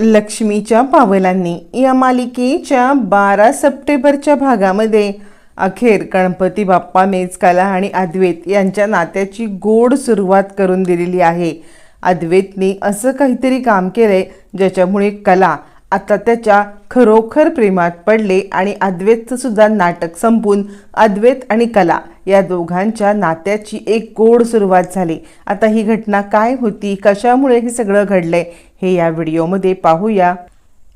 लक्ष्मीच्या पावलांनी या मालिकेच्या बारा सप्टेंबरच्या भागामध्ये अखेर गणपती बाप्पा कला आणि अद्वैत यांच्या नात्याची गोड सुरुवात करून दिलेली आहे. अद्वैतने असं काहीतरी काम केलंय ज्याच्यामुळे कला आता त्याच्या खरोखर प्रेमात पडले आणि अद्वैतचं सुद्धा नाटक संपून अद्वैत आणि कला या दोघांच्या नात्याची एक गोड सुरुवात झाली. आता ही घटना काय होती? कशामुळे हे सगळं घडलंय? हे या व्हिडिओमध्ये पाहूया.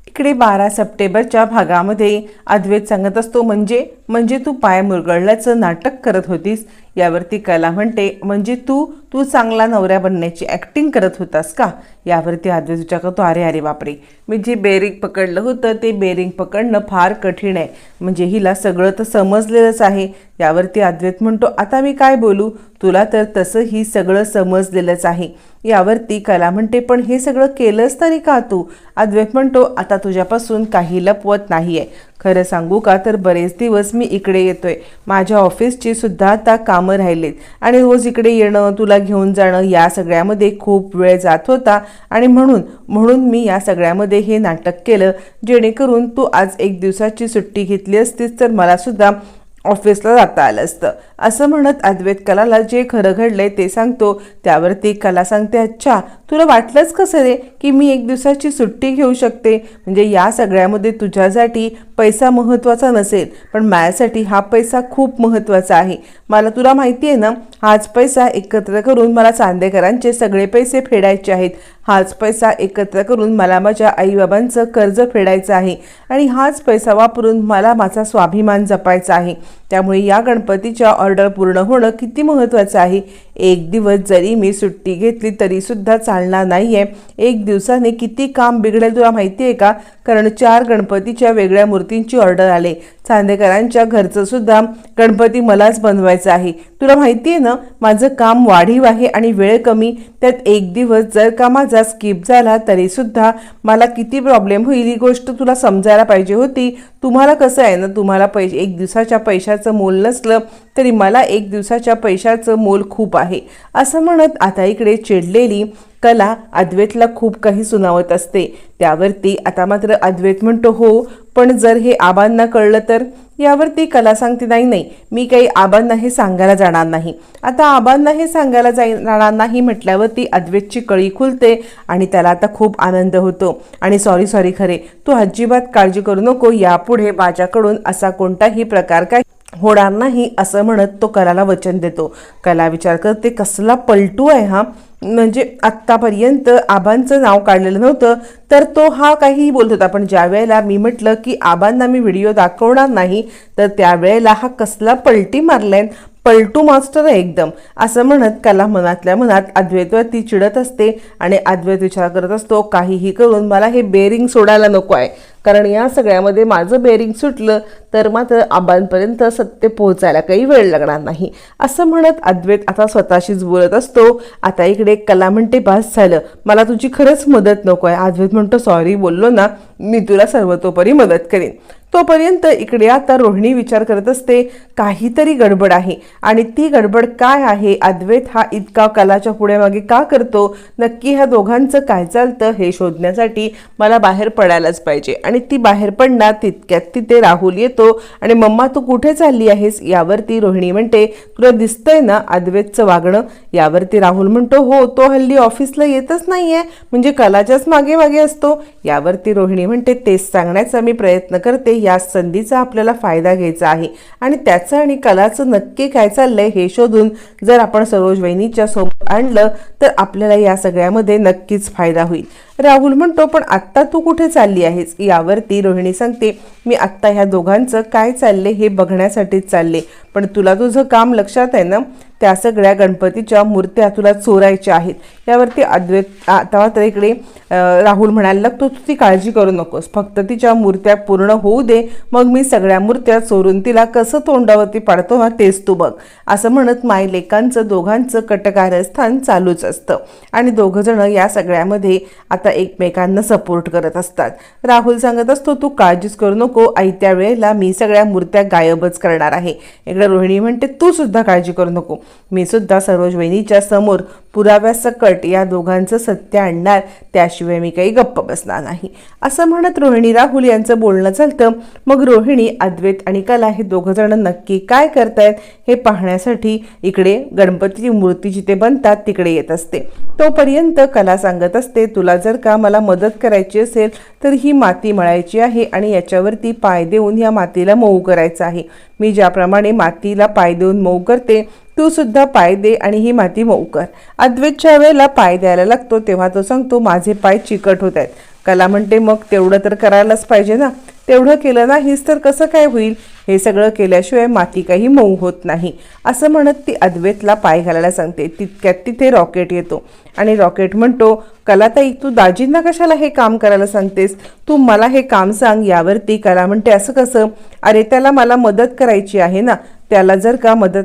इकडे बारा सप्टेंबरच्या भागामध्ये अद्वैत सांगत असतो म्हणजे? म्हणजे तू पाय मुरगळल्याचं नाटक करत होतीस. यावरती कला म्हणते म्हणजे तू तू चांगला नवऱ्या बनण्याची ॲक्टिंग करत होतास का? यावरती आदवेज विचार करतो अरे अरे बापरे! मी जे बेरिंग पकडलं होतं ते बेरिंग पकडणं फार कठीण आहे. म्हणजे हिला सगळं तर समजलेलंच आहे. यावरती अद्वैत म्हणतो आता मी काय बोलू? तुला तर तसं ही सगळं समजलेलंच आहे. यावरती कला म्हणते पण हे सगळं केलंच तरी का तू? अद्वैत म्हणतो आता तुझ्यापासून काही लपवत नाही आहे खरं सांगू का तर बरेच दिवस मी इकडे येतोय. माझ्या ऑफिसची सुद्धा आता कामं राहिलीत. आणि रोज इकडे येणं तुला घेऊन जाणं या सगळ्यामध्ये खूप वेळ जात होता. आणि म्हणून म्हणून मी या सगळ्यामध्ये हे नाटक केलं. जेणेकरून तू आज एक दिवसाची सुट्टी घेतली असतीस तर मला सुद्धा ऑफिसला जाता आलं असतं. असं म्हणत अद्वैत कलाला जे खरं घडलंय ते सांगतो. त्यावरती कला सांगते अच्छा तुला वाटलंच कसं रे की मी एक दिवसाची सुट्टी घेऊ शकते? म्हणजे या सगळ्यामध्ये तुझ्यासाठी पैसा महत्त्वाचा नसेल पण माझ्यासाठी हा पैसा खूप महत्त्वाचा आहे. मला तुला माहिती आहे ना हाच पैसा एकत्र करून मला चांदेकरांचे सगळे पैसे फेडायचे आहेत. हाच पैसा एकत्र करून मला माझ्या आईबाबांचं कर्ज फेडायचं आहे आणि हाच पैसा वापरून मला माझा स्वाभिमान जपायचा आहे. त्यामुळे या गणपतीच्या ऑर्डर पूर्ण होणं किती महत्त्वाचं आहे? एक दिवस जरी मी सुट्टी घेतली तरीसुद्धा चालणार नाही आहे एक दिवसाने किती काम बिघडेल तुला माहिती आहे का? कारण चार गणपतीच्या वेगळ्या मूर्तींची ऑर्डर आले. चांदेकरांच्या घरचं सुद्धा गणपती मलाच बनवायचं आहे. तुला माहिती आहे ना माझं काम वाढीव आहे आणि वेळ कमी. त्यात एक दिवस जर का माझा स्किप झाला तरीसुद्धा मला किती प्रॉब्लेम होईल ही गोष्ट तुला समजायला पाहिजे होती. तुम्हाला कसं आहे ना तुम्हाला पैसे एक दिवसाच्या पैशाचं मोल नसलं तरी मला एक दिवसाच्या पैशाचं मोल खूप आहे. असं म्हणत आता इकडे चिडलेली कला अद्वैतला खूप काही सुनावत असते. त्यावरती आता मात्र अद्वैत म्हणतो हो पण जर हे आबांना कळलं तर? यावरती कला सांगते नाही नाही मी काही आबांना हे सांगायला जाणार नाही. आता आबांना हे सांगायला जाई जाणार नाही म्हटल्यावरती अद्वैतची कळी खुलते आणि त्याला आता खूप आनंद होतो. आणि सॉरी सॉरी खरे तू अजिबात काळजी करू नको यापुढे माझ्याकडून असा कोणताही प्रकार काय होणार नाही असं म्हणत तो कलाला वचन देतो. कला विचार करते कसला पलटू आहे हा? म्हणजे आत्तापर्यंत आबांचं नाव काढलेलं नव्हतं तर तो हा काहीही बोलत होता. पण ज्या वेळेला मी म्हटलं की आबांना मी व्हिडिओ दाखवणार नाही तर त्यावेळेला हा कसला पलटी मारलाय पलटू मास्टर आहे एकदम. असं म्हणत कला मनातल्या मनात अद्वैतवरती चिडत असते आणि अद्वैत विचार करत असतो काहीही करून मला हे बेरिंग सोडायला नको आहे. कारण या सगळ्यामध्ये माझं बेरिंग सुटलं तर मात्र आबांपर्यंत सत्य पोहोचायला काही वेळ लागणार नाही. असं म्हणत अद्वैत आता स्वतःशीच बोलत असतो. आता इकडे कला म्हणते पास झालं. मला तुझी खरंच मदत नको आहे. अद्वैत म्हणतो सॉरी बोललो ना मी तुला सर्वतोपरी मदत करेन. तोपर्यंत इकडे आता रोहिणी विचार करत असते काहीतरी गडबड आहे. आणि ती गडबड काय आहे? अद्वैत हा इतका कलाच्या पुढे मागे का करतो? नक्की ह्या दोघांचं काय चालतं हे शोधण्यासाठी मला बाहेर पडायलाच पाहिजे. आणि ती बाहेर पडणार तितक्यात तिथे राहुल येतो आणि मम्मा तू कुठे चालली आहेस यावरती रोहिणी म्हणते तुला दिसतंय ना अद्वैतचं वागणं? यावरती राहुल म्हणतो हो तो हल्ली ऑफिसला येतच नाहीये म्हणजे कलाच्याच मागे मागे असतो. यावरती रोहिणी म्हणते तेच सांगण्याचा मी प्रयत्न करते या संधीचा आपल्याला फायदा घ्यायचा आहे आणि त्याचं आणि कलाचं नक्की काय चाललंय हे शोधून जर आपण सरोज वहिनीच्या सोबत आणलं तर आपल्याला या सगळ्यामध्ये नक्कीच फायदा होईल. राहुल म्हणतो पण आत्ता तू कुठे चालली आहेस? यावरती रोहिणी सांगते मी आत्ता ह्या दोघांचं काय चालले हे बघण्यासाठीच चालले. पण तुला तुझं काम लक्षात आहे ना? त्या सगळ्या गणपतीच्या मूर्त्या तुला चोरायच्या आहेत. यावरती अद्वैत आता तर इकडे राहुल म्हणायला लागतो तू ती काळजी करू नकोस. फक्त तिच्या मूर्त्या पूर्ण होऊ दे. मग मी सगळ्या मूर्त्या चोरून तिला कसं तोंडावरती पाडतो ना तेच तू बघ. असं म्हणत माय लेकांचं दोघांचं कटकारस्थान चालूच असतं. आणि दोघंजणं या सगळ्यामध्ये आता एकमेकांना सपोर्ट करत असतात. राहुल सांगत असतो तू काळजीच करू नको. आयत्या वेळेला मी सगळ्या मूर्त्या गायबच करणार आहे. इकडे रोहिणी म्हणते तू सुद्धा काळजी करू नको. मी सुद्धा सरोज वहिनीच्या समोर पुराव्यासकट या दोघांचं सत्य आणणार त्याशिवाय मी काही गप्प बसणार नाही. असं म्हणत रोहिणी राहुल यांचं बोलणं चालतं. मग रोहिणी अद्वैत आणि कला हे दोघं जण नक्की काय करतायत हे पाहण्यासाठी इकडे गणपतीची मूर्ती जिथे बनतात तिकडे येत असते. तोपर्यंत कला सांगत असते तुला जर का मला मदत करायची असेल तर ही माती मळायची आहे आणि याच्यावरती पाय देऊन या मातीला मऊ करायचं आहे. मी ज्याप्रमाणे मातीला पाय देऊन मऊ करते तू सुद्धा पाय दे आणि ही माती मऊ कर. अद्वैतच्या वेळेला पाय द्यायला लागतो तेव्हा तो सांगतो माझे पाय चिकट होत आहेत. कला म्हणते मग तेवढं तर करायलाच पाहिजे ना. तेवढं केलं नाहीस तर कसं काय होईल? हे सगळं केल्याशिवाय माती काही मऊ होत नाही. असं म्हणत ती अद्वैतला पाय घालायला सांगते. तितक्यात तिथे रॉकेट येतो. आणि रॉकेट म्हणतो कलाताई तू दाजींना कशाला हे काम करायला सांगतेस? तू मला हे काम सांग यावरती. कला म्हणते असं कसं? अरे त्याला मला मदत करायची आहे ना. त्याला जर का मदत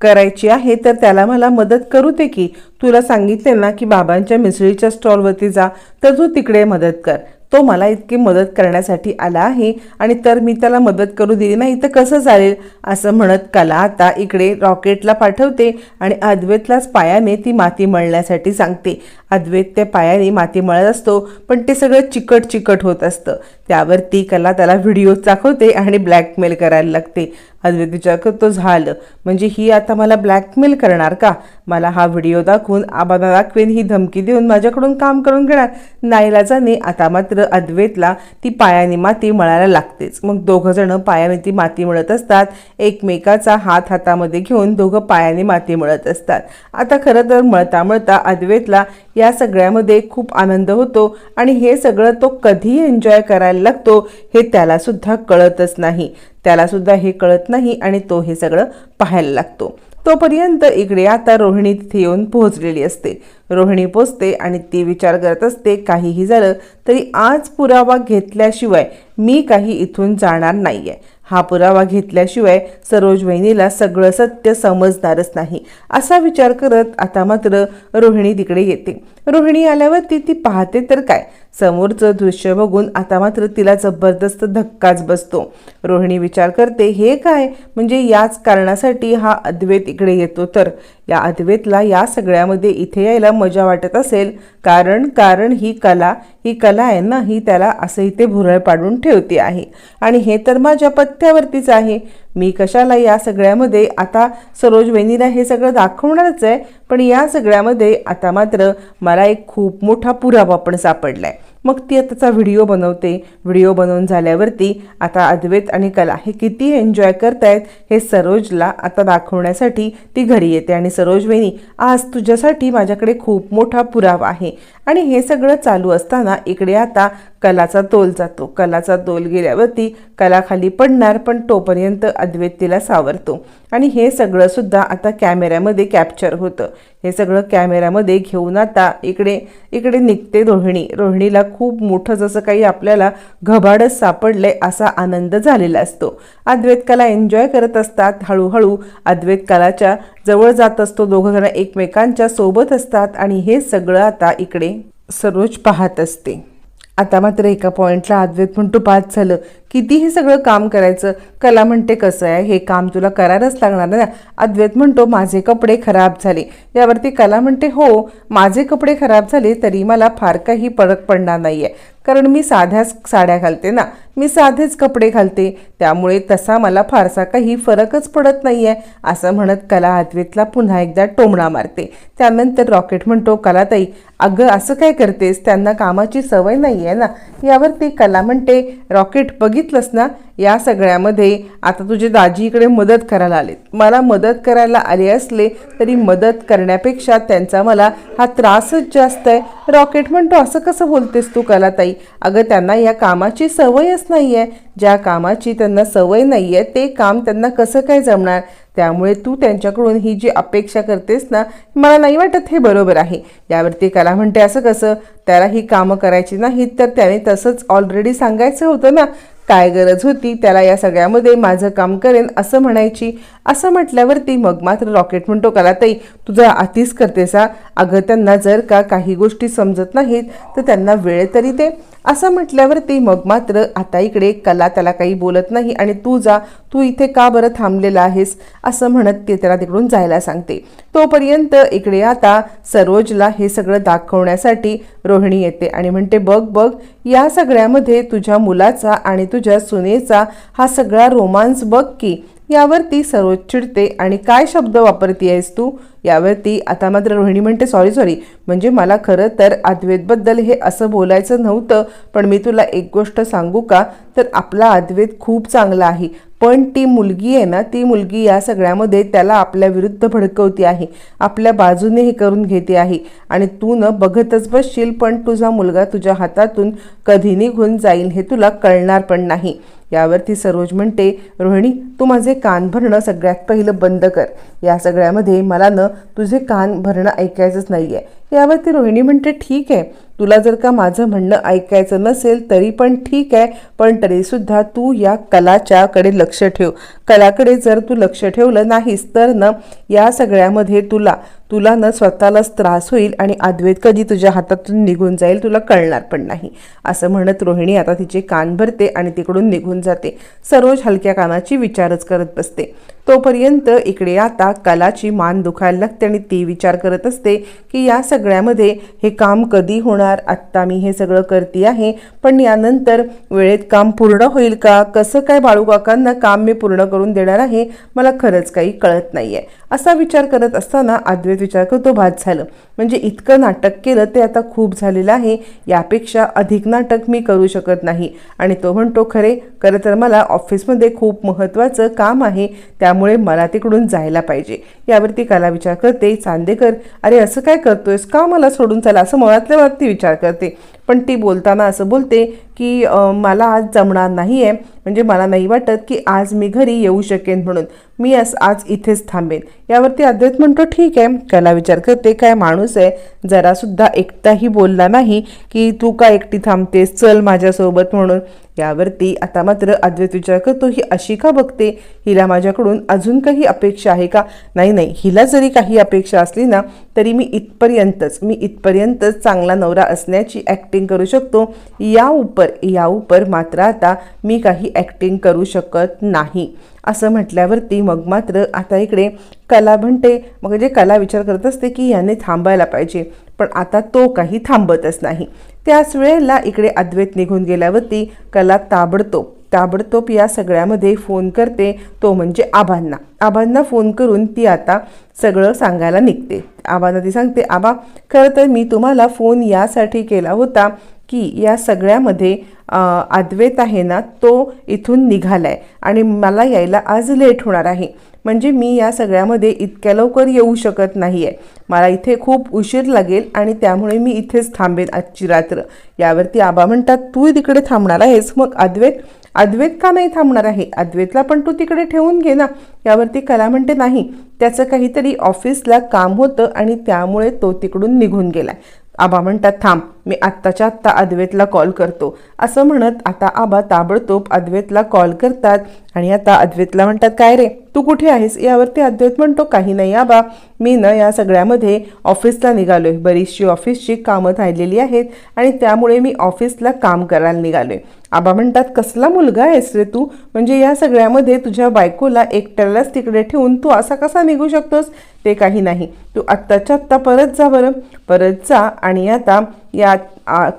करायची आहे तर त्याला मला मदत करू दे की. तुला सांगितले ना की बाबांच्या मिसळीच्या स्टॉलवरती जा तर तू तिकडे मदत कर. तो मला इतकी मदत करण्यासाठी आला आहे आणि तर मी त्याला मदत करू दिली नाही तर कसं चालेल? असं म्हणत कला आता इकडे रॉकेटला पाठवते आणि अद्वैतलाच पायाने ती माती मळण्यासाठी सांगते. अद्वैत त्या पायाने माती मळत असतो पण ते सगळं चिकट चिकट होत असतं. त्यावर ती कला त्याला व्हिडिओ दाखवते आणि ब्लॅकमेल करायला लागते. अद्वैत विचार करतो झालं. म्हणजे ही आता मला ब्लॅकमेल करणार का? मला हा व्हिडिओ दाखवून आबादा दाखवेन ही धमकी देऊन माझ्याकडून काम करून घेणार. नाईलाजाने आता मात्र अद्वैतला ती पायाने माती मळायला लागतेच. मग दोघं जण पायाने ती माती मळत असतात. एकमेकाचा हात हातामध्ये घेऊन दोघं पायाने माती मळत असतात. आता खरं तर मळता मळता अद्वैतला या सगळ्यामध्ये खूप आनंद होतो आणि हे सगळं तो कधी एन्जॉय करायला लागतो हे त्याला सुद्धा कळतच नाही. त्याला सुद्धा हे कळत नाही आणि तो हे सगळं पाहायला लागतो. तोपर्यंत इकडे आता रोहिणी तिथे येऊन पोहोचलेली असते. रोहिणी पोचते आणि ती विचार करत असते काहीही झालं तरी आज पुरावा घेतल्याशिवाय मी काही इथून जाणार नाहीये. हा पुरावा घेतल्याशिवाय सरोज वहिनीला सगळं सत्य समजणारच नाही असा विचार करत आता मात्र रोहिणी तिकडे येते. रोहिणी आल्यावर ती ती पाहते तर काय? समोरचं दृश्य बघून आता मात्र तिला जबरदस्त धक्काच बसतो. रोहिणी विचार करते हे काय? म्हणजे याच कारणासाठी हा अद्वैत इकडे येतो तर? या अद्वैतला या सगळ्यामध्ये इथे यायला मजा वाटत असेल. कारण कारण ही कला ही कला आहे ना ही त्याला असं इथे भुरळ पाडून ठेवते आहे. आणि हे तर माझ्या पत्त्यावरतीच आहे. मी कशाला या सगळ्यामध्ये आता सरोज वेनीला हे सगळं दाखवणारच आहे. पण या सगळ्यामध्ये आता मात्र मला एक खूप मोठा पुरावा पण सापडला आहे मग ती त्याचा व्हिडिओ बनवते. व्हिडिओ बनवून झाल्यावरती आता अद्वैत आणि कला हे किती एन्जॉय करतायत हे सरोजला आता दाखवण्यासाठी ती घरी येते. आणि सरोज वहिनी आज तुझ्यासाठी माझ्याकडे खूप मोठा पुरावा आहे. आणि हे सगळं चालू असताना इकडे आता कलाचा तोल जातो. कलाचा तोल गेल्यावरती कला खाली पडणार पण तोपर्यंत अद्वैत तिला सावरतो. आणि हे सगळं सुद्धा आता कॅमेऱ्यामध्ये कॅप्चर होतं. हे सगळं कॅमेऱ्यामध्ये घेऊन आता इकडे इकडे निघते रोहिणी. रोहिणीला खूप मोठं जसं काही आपल्याला घबाडच सापडलंय असा आनंद झालेला असतो. अद्वैत कला एन्जॉय करत असतात. हळूहळू अद्वैत कलाच्या जवळ जात असतो. दोघं जण एकमेकांच्या सोबत असतात. आणि हे सगळं आता इकडे सरोज पाहत असते. आता मात्र एका पॉईंटला अद्वैत म्हणतो पाच झालं. कितीही सगळं काम करायचं कला म्हणते कसं आहे हे काम तुला करायलाच लागणार ना अद्वैत म्हणतो माझे कपडे खराब झाले. यावरती कला म्हणते हो माझे कपडे खराब झाले तरी मला फार काही फरक पडणार नाही आहे कारण मी साध्याच साड्या घालते ना मी साधेच कपडे घालते त्यामुळे तसा मला फारसा काही फरकच पडत नाही आहे असं म्हणत कला अद्वैतला पुन्हा एकदा टोमणा मारते. त्यानंतर रॉकेट म्हणतो कलाताई अगं असं काय करतेस? त्यांना कामाची सवय नाही आहे ना? यावरती कला म्हणते रॉकेट बघितलंस ना या सगळ्यामध्ये आता तुझे दाजी इकडे मदत करायला आलेत. मला मदत करायला आले असले तरी मदत करण्यापेक्षा त्यांचा मला हा त्रासच जास्त आहे. रॉकेट म्हणतो असं कसं बोलतेस तू कलाताई? अगं त्यांना या कामाची सवयच नाही आहे ज्या कामाची त्यांना सवय नाही आहे ते काम त्यांना कसं काय जमणार? त्यामुळे तू त्यांच्याकडून ही जी अपेक्षा करतेस ना मला नाही वाटत हे बरोबर आहे. यावरती कला म्हणते असं कसं? त्याला ही कामं करायची नाहीत तर त्याने तसंच ऑलरेडी सांगायचं होतं ना. काय गरज होती त्याला या सगळ्यामध्ये माझं काम करेन असं म्हणायची असं म्हटल्यावरती मग मात्र रॉकेट म्हणतो कलाताई तुझं आतीच करतेस अगं त्यांना जर का काही गोष्टी समजत नाहीत तर त्यांना वेळ तरी दे. असं म्हटल्यावरती मग मात्र आता इकडे कला त्याला काही बोलत नाही आणि तू जा तू इथे का बरं थांबलेला आहेस? असं म्हणत ते त्याला तिकडून जायला सांगते. तोपर्यंत इकडे आता सरोजला हे सगळं दाखवण्यासाठी रोहिणी येते आणि म्हणते बघ बघ या सगळ्यामध्ये तुझ्या मुलाचा आणि तुझ्या सुनेचा हा सगळा रोमांस बघ की यावरती सरोज चिडते. आणि काय शब्द वापरती आहेस तू? यावरती आता मात्र रोहिणी म्हणते सॉरी सॉरी म्हणजे मला खरं तर अद्वैतबद्दल हे असं बोलायचं नव्हतं पण मी तुला एक गोष्ट सांगू का? तर आपला अद्वैत खूप चांगला आहे. पण ती मुलगी आहे ना ती मुलगी या सगळ्यामध्ये त्याला आपल्या विरुद्ध भडकवती आहे. आपल्या बाजूने हे करून घेते आहे. आणि तू न बघतच बसशील पण तुझा मुलगा तुझ्या हातातून कधी निघून जाईल हे तुला कळणार पण नाही. यावरती सरोज म्हणते रोहिणी तू माझे कान भरणं सगळ्यात पहिलं बंद कर. या सगळ्यामध्ये मला न तुझे कान भरणं ऐकायचंच नाही आहे यावरती रोहिणी म्हणते ठीक आहे तुला जर का माझं म्हणणं ऐकायचं नसेल तरी पण ठीक आहे पण तरीसुद्धा तू या कलाच्याकडे लक्ष ठेव. कलाकडे जर तू लक्ष ठेवलं नाहीस तर न या सगळ्यामध्ये तुला तुला न स्वतःलाच त्रास होईल आणि अद्वैत कधी तुझ्या हातातून निघून जाईल तुला कळणार पण नाही. असं म्हणत रोहिणी आता तिचे कान भरते आणि तिकडून निघून जाते. सरोज हलक्या कानाची विचारच करत बसते. तोपर्यंत इकडे आता कलाची मान दुखायला लागते आणि ती विचार करत असते की या सगळ्यामध्ये हे काम कधी होणार? आत्ता मी हे सगळं करते आहे पण यानंतर वेळेत काम पूर्ण होईल का? कसं काय बाळूकाकांना काम मी पूर्ण करून देणार आहे? मला खरंच काही कळत नाही आहे असा विचार करत असताना अद्वैत विचार करतो बाद झालं. म्हणजे इतकं नाटक केलं ते आता खूप झालेलं आहे. यापेक्षा अधिक नाटक मी करू शकत नाही. आणि तो म्हणतो खरे खरं तर मला ऑफिसमध्ये खूप महत्त्वाचं काम आहे. त्यामुळे मला तिकडून जायला पाहिजे. यावरती कला विचार करते चांदेकर अरे असं काय करतोयस? का मला सोडून चला असं मनातल्या मनात ती विचार करते. पण ती बोलताना असं बोलते की मला आज जमणार नाही आहे म्हणजे मला नाही वाटत की आज मी घरी येऊ शकेन म्हणून. मी अस आज इथेच थांबेन. यावरती अद्वैत म्हणतो ठीक आहे. कला विचार करते काय माणूस आहे. जरासुद्धा एकटाही बोलला नाही की तू का एकटी थांबतेस? चल माझ्यासोबत म्हणून. यावरती आता मात्र अद्वैत विचार करतो ही अशी का बघते? हिला माझ्याकडून अजून काही अपेक्षा आहे का? नाही नाही. हिला जरी काही अपेक्षा असली ना तरी मी इथपर्यंतच मी इथपर्यंतच चांगला नवरा असण्याची ॲक्टिंग करू शकतो. या उपर या उपर मात्र आता मी काही ॲक्टिंग करू शकत नाही. असं म्हटल्यावरती मग मात्र आता इकडे कला म्हणते मग जे कला विचार करत असते की याने थांबायला पाहिजे पण आता तो काही थांबतच नाही. त्याच वेळेला इकडे अद्वैत निघून गेल्यावरती कला ताबडतोब ताबडतोब या सगळ्यामध्ये फोन करते तो म्हणजे आबांना. आबांना फोन करून ती आता सगळं सांगायला निघते. आबांना ती सांगते आबा खरं तर मी तुम्हाला फोन यासाठी केला होता की या सगळ्यामध्ये अद्वैत आहे ना तो इथून निघाला आहे आणि मला यायला आज लेट होणार आहे. म्हणजे मी या सगळ्यामध्ये इतक्या लवकर येऊ शकत नाही आहे मला इथे खूप उशीर लागेल आणि त्यामुळे मी इथेच थांबेन आजची रात्र. यावरती आबा म्हणतात तू तिकडे थांबणार आहेस. मग अद्वैत अद्वैत का नाही थांबणार आहे? अद्वैतला पण तू तिकडे ठेवून घे ना. यावरती कला म्हणते नाही त्याचं काहीतरी ऑफिसला काम होतं आणि त्यामुळे तो तिकडून निघून गेला आबा म्हणतात थांब मी आत्ताच्या आत्ता अद्वैतला कॉल करतो. असं म्हणत आता आबा ताबडतोब अद्वैतला कॉल करतात आणि आता अद्वैतला म्हणतात काय रे तू कुठे आहेस? यावरती अद्वैत म्हणतो काही नाही आबा मी न या सगळ्यामध्ये ऑफिसला निघालोय. बरीचशी ऑफिसची कामं राहिलेली आहेत आणि त्यामुळे मी ऑफिसला काम करायला निघालोय. आबा म्हणतात कसला मुलगा आहेस रे तू? म्हणजे या सगळ्यामध्ये तुझ्या बायकोला एकट्यालाच तिकडे ठेवून तू असा कसा निघू शकतोस? ते काही नाही. तू आत्ताच्या आत्ता परत जा बरं. परत जा आणि आता या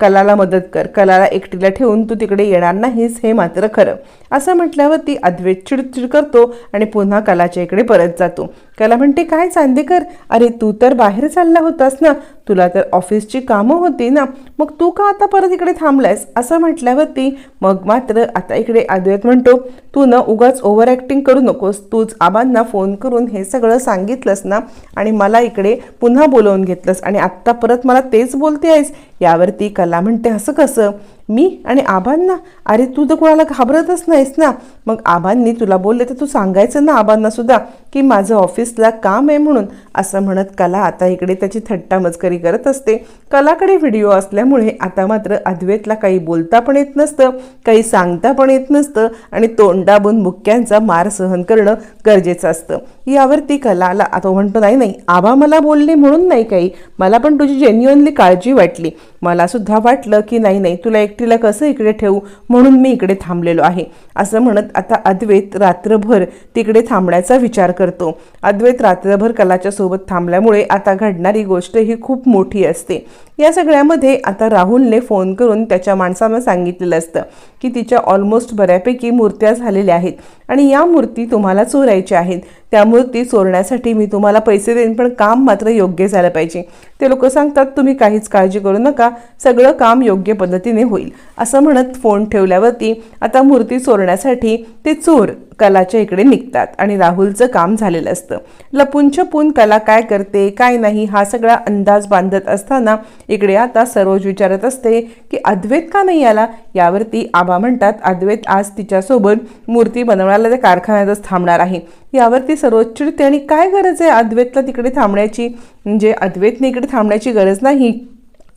कलाला मदत कर. कलाला एकटीला ठेवून तू तिकडे येणार नाहीस हे मात्र खरं. असं म्हटल्यावर ती अद्वैत चिडचिड करतो आणि पुन्हा कलाच्या इकडे परत जातो. कला म्हणते काय चांदेकर? अरे तू तर बाहेर चालला होतास ना. तुला तर ऑफिसची कामं होती ना. मग तू का आता परत इकडे थांबलायस? असं म्हटल्यावरती मग मात्र आता इकडे अद्वैत म्हणतो तू न उगाच ओव्हर ॲक्टिंग करू नकोस. तूच आबांना फोन करून हे सगळं सांगितलंस ना आणि मला इकडे पुन्हा बोलवून घेतलंस आणि आत्ता परत मला तेच बोलते आहेस यावरती कला म्हणते असं कसं? मी आणि आबांना? अरे तू तर कोणाला घाबरतच नाहीस ना. मग आबांनी तुला बोलले तर तू सांगायचं ना आबांना सुद्धा की माझं ऑफिसला काम आहे म्हणून. असं म्हणत कला आता इकडे त्याची थट्टा मजकरी करत असते. कलाकडे व्हिडिओ असल्यामुळे आता मात्र अद्वैतला काही बोलता पण येत नसतं काही सांगता पण येत नसतं आणि तोंडाबून मुक्क्यांचा मार सहन करणं गरजेचं असतं. यावरती कलाला आता म्हणतो नाही नाही आबा मला बोलले म्हणून नाही काही. मला पण तुझी जेन्युअनली काळजी वाटली. मला सुद्धा वाटलं की नाही नाही तुला एकटीला कसं इकडे ठेवू? म्हणून मी इकडे थांबलेलो आहे. असं म्हणत आता अद्वैत रात्रभर तिकडे थांबण्याचा विचार करतो. अद्वैत रात्रभर कलाच्या सोबत थांबल्यामुळे आता घडणारी गोष्ट ही खूप मोठी असते. या सगळ्यामध्ये आता राहुलने फोन करून त्याच्या माणसांना सांगितलेलं असतं की तिच्या ऑलमोस्ट बऱ्यापैकी मूर्त्या झालेल्या आहेत आणि या मूर्ती तुम्हाला चोरायच्या आहेत. त्या मूर्ती चोरण्यासाठी मी तुम्हाला पैसे देईन पण काम मात्र योग्य झालं पाहिजे. ते लोक सांगतात तुम्ही काहीच काळजी करू नका. सगळं काम योग्य पद्धतीने होईल. असं म्हणत फोन ठेवल्यावरती आता मूर्ती चोरण्यासाठी ते चोर कलाच्या इकडे निघतात आणि राहुलचं काम झालेलं असतं. लपून छपून कला काय करते काय नाही हा सगळा अंदाज बांधत असताना इकडे आता सरोज विचारत असते की अद्वैत का नाही आला? यावरती आबा म्हणतात अद्वैत आज तिच्यासोबत मूर्ती बनवण्याला त्या कारखान्यातच थांबणार आहे. यावरती सरोज चिडते आणि काय गरज आहे अद्वैतला तिकडे थांबण्याची? म्हणजे अद्वैतने इकडे थांबण्याची गरज नाही.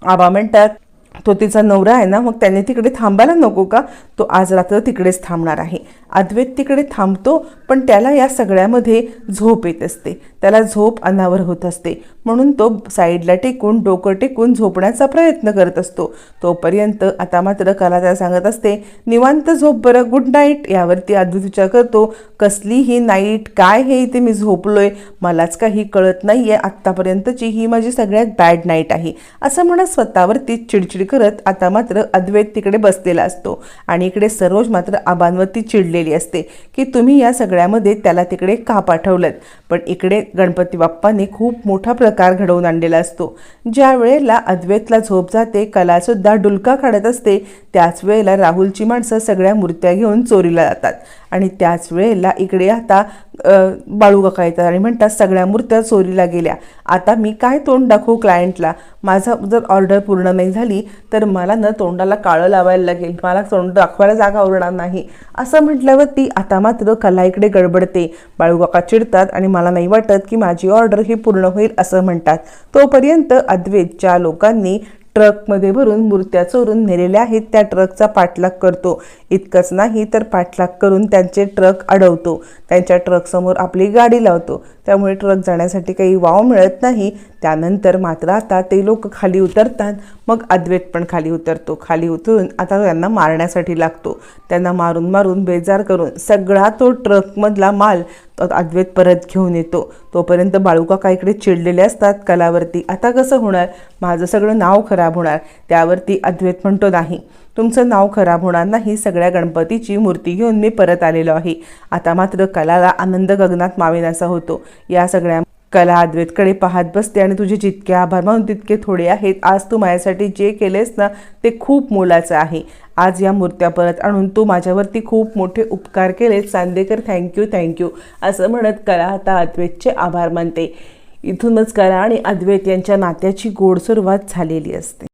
आबा म्हणतात तो तिचा नवरा आहे ना मग त्याने तिकडे थांबायला नको का? तो आज रात्र तिकडेच थांबणार आहे. अद्वैत तिकडे थांबतो पण त्याला या सगळ्यामध्ये झोप येत असते. त्याला झोप अनावर होत असते. म्हणून तो साईडला टेकून डोकं टेकून झोपण्याचा प्रयत्न करत असतो. तोपर्यंत आता मात्र कला त्याला सांगत असते निवांत झोप बरं गुड नाईट यावरती अद्वैत विचार करतो कसली ही नाईट काय हे इथे मी झोपलोय? मलाच काही कळत नाही आहे आत्तापर्यंतची ही माझी सगळ्यात बॅड नाईट आहे. असं म्हणत स्वतःवरती चिडचिड करत आता मात्र अद्वैत तिकडे बसलेला असतो. आणि इकडे सरोज मात्र आबांवरती चिडलेली असते की तुम्ही या सगळ्यामध्ये त्याला तिकडे का पाठवलं पण इकडे गणपती बाप्पाने खूप मोठा प्रकार घडवून आणलेला असतो. ज्या वेळेला अद्वैतला झोप जाते कलासुद्धा डुलका काढत असते त्याच वेळेला राहुलची माणसं सगळ्या मूर्त्या घेऊन चोरीला जातात. आणि त्याच वेळेला इकडे आता अ, बाळू येतात आणि म्हणतात सगळ्या मूर्त्या चोरीला गेल्या. आता मी काय तोंड दाखवू क्लायंटला माझा जर ऑर्डर पूर्ण नाही झाली तर मला न तोंडाला काळं लावायला लागेल. मला तोंड दाखवायला जागा उरणार नाही. असं म्हटल्यावर ती आता मात्र कला इकडे गडबडते. बाळूकाका चिडतात आणि मला नाही वाटत की माझी ऑर्डर ही पूर्ण होईल असं म्हणतात. तोपर्यंत अद्वैतच्या लोकांनी ट्रकमध्ये भरून मूर्त्या चोरून नेलेल्या आहेत. त्या ट्रकचा पाठलाग करतो. इतकंच नाही तर पाठलाग करून त्यांचे ट्रक अडवतो. त्यांच्या ट्रकसमोर आपली गाडी लावतो. त्यामुळे ट्रक जाण्यासाठी काही वाव मिळत नाही. त्यानंतर मात्र आता ते लोक खाली उतरतात. मग अद्वैत पण खाली उतरतो. खाली उतरून आता त्यांना मारण्यासाठी लागतो. त्यांना मारून मारून बेजार करून सगळा तो ट्रकमधला माल तो अद्वैत परत घेऊन येतो. तोपर्यंत बाळूकाका इकडे चिडलेले असतात कलावरती. आता कसं होणार? माझं सगळं नाव खराब होणार. त्यावरती अद्वैत म्हणतो नाही. तुमचं नाव खराब होणार नाही. सगळ्या गणपतीची मूर्ती घेऊन मी परत आलेलो आहे. आता मात्र कलाला आनंद गगनात मावेनासा होतो. या सगळ्या कला अद्वैतकडे पाहत बसते आणि तुझे जितके आभार मानून तितके थोडे आहेत. आज तू माझ्यासाठी जे केलेस ना ते खूप मोलाचं आहे. आज या मूर्त्या परत आणून तू माझ्यावरती खूप मोठे उपकार केले चांदेकर थँक्यू थँक्यू असं म्हणत कला आता अद्वैतचे आभार मानते. इथूनच कला आणि अद्वैत यांच्या नात्याची गोड सुरुवात झालेली असते.